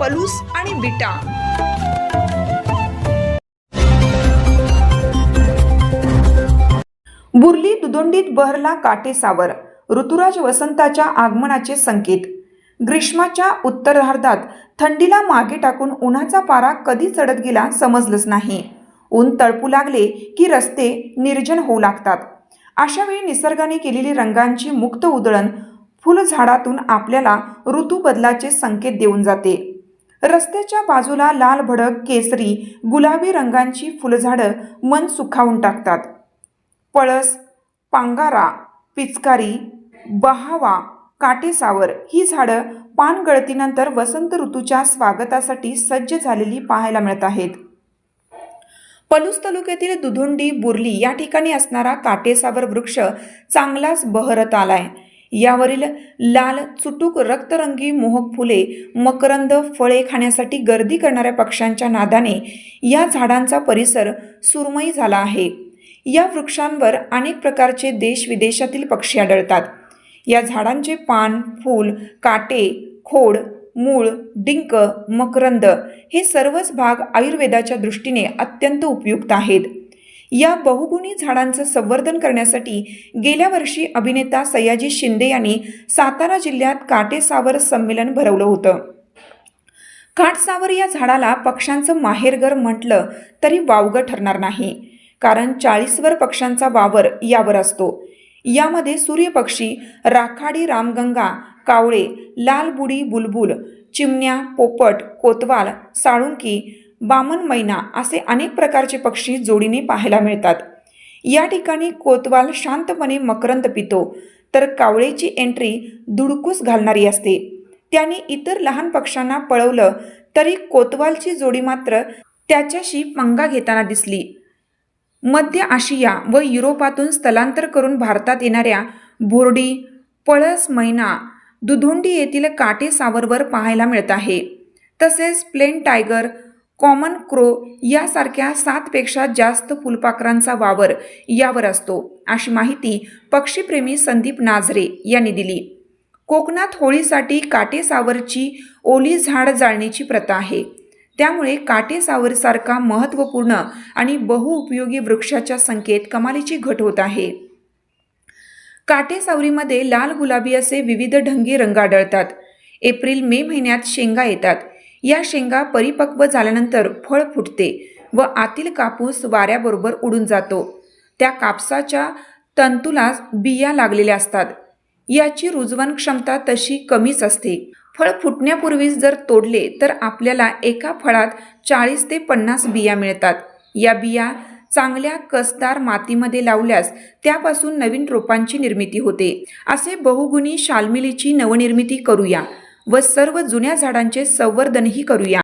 पलूस आणि बिटा. बुर्ली दुदोंडीत बहरला काटेसावर ऋतुराज वसंताच्या आगमनाचे संकेत. ग्रीष्माच्या उत्तरार्धात थंडीला मागे टाकून उन्हाचा पारा कधी चढत गेला समजलंच नाही. ऊन तळपू लागले की रस्ते निर्जन होऊ लागतात. अशा वेळी निसर्गाने केलेली रंगांची मुक्त उधळण फुलझाडातून आपल्याला ऋतू बदलाचे संकेत देऊन जाते. रस्त्याच्या बाजूला लाल भडक केसरी गुलाबी रंगांची फुलझाडं मन सुखावून टाकतात. पळस पांगारा पिचकारी बहावा काटेसावर ही झाडं पानगळतीनंतर वसंत ऋतूच्या स्वागतासाठी सज्ज झालेली पाहायला मिळत आहेत. पलूस तालुक्यातील दुधोंडी बुर्ली या ठिकाणी असणारा काटेसावर वृक्ष चांगलाच बहरत आलाय. यावरील लाल चुटूक रक्तरंगी मोहक फुले मकरंद फळे खाण्यासाठी गर्दी करणाऱ्या पक्ष्यांच्या नादाने या झाडांचा परिसर सुरमयी झाला आहे. या वृक्षांवर अनेक प्रकारचे देश विदेशातील पक्षी आढळतात. या झाडांचे पान फूल काटे खोड मूळ डिंक मकरंद हे सर्वच भाग आयुर्वेदाच्या दृष्टीने अत्यंत उपयुक्त आहेत. या बहुगुणी झाडांचं संवर्धन करण्यासाठी गेल्या वर्षी अभिनेता सयाजी शिंदे यांनी सातारा जिल्ह्यात काटेसावर संमेलन भरवलं होतं. काटसावर या झाडाला पक्ष्यांचं माहेरघर म्हटलं तरी वावगं ठरणार नाही कारण चाळीसवर पक्ष्यांचा वावर यावर असतो. यामध्ये सूर्यपक्षी राखाडी रामगंगा कावळे लाल बुडी बुलबुल चिमण्या पोपट कोतवाल साळुंकी बामन मैना असे अनेक प्रकारचे पक्षी जोडीने पाहायला मिळतात. या ठिकाणी कोतवाल शांतपणे मकरंद पितो तर कावळेची एंट्री धुडकूस घालणारी असते. त्याने इतर लहान पक्ष्यांना पळवलं तरी कोतवालची जोडी मात्र त्याच्याशी पंगा घेताना दिसली. मध्य आशिया व युरोपातून स्थलांतर करून भारतात येणाऱ्या भोरडी पळस मैना दुधोंडी येथील काटे सावरवर पाहायला मिळत आहे. तसेच प्लेन टायगर कॉमन क्रो यासारख्या सातपेक्षा जास्त फुलपाखरांचा वावर यावर असतो अशी माहिती पक्षीप्रेमी संदीप नाझरे यांनी दिली. कोकणात होळीसाठी काटेसावरची ओली झाड जाळण्याची प्रथा आहे. त्यामुळे काटेसावरसारखा महत्त्वपूर्ण आणि बहुउपयोगी वृक्षाच्या संख्येत कमालीची घट होत आहे. काटेसावरीमध्ये लाल गुलाबी असे विविध ढंगी रंग आढळतात. एप्रिल मे महिन्यात शेंगा येतात. या शेंगा परिपक्व झाल्यानंतर फळ फुटते व आतील कापूस वाऱ्याबरोबर उडून जातो. त्या कापसाच्या तंतूला बिया लागलेल्या असतात. याची रुजवण क्षमता तशी कमीच असते. फळ फुटण्यापूर्वीच जर तोडले तर आपल्याला एका फळात चाळीस ते पन्नास बिया मिळतात. या बिया चांगल्या कसदार मातीमध्ये लावल्यास त्यापासून नवीन रोपांची निर्मिती होते. असे बहुगुणी शालमिलीची नवनिर्मिती करूया. व सर्व जुन्या झाडांचे संवर्धनही करूया.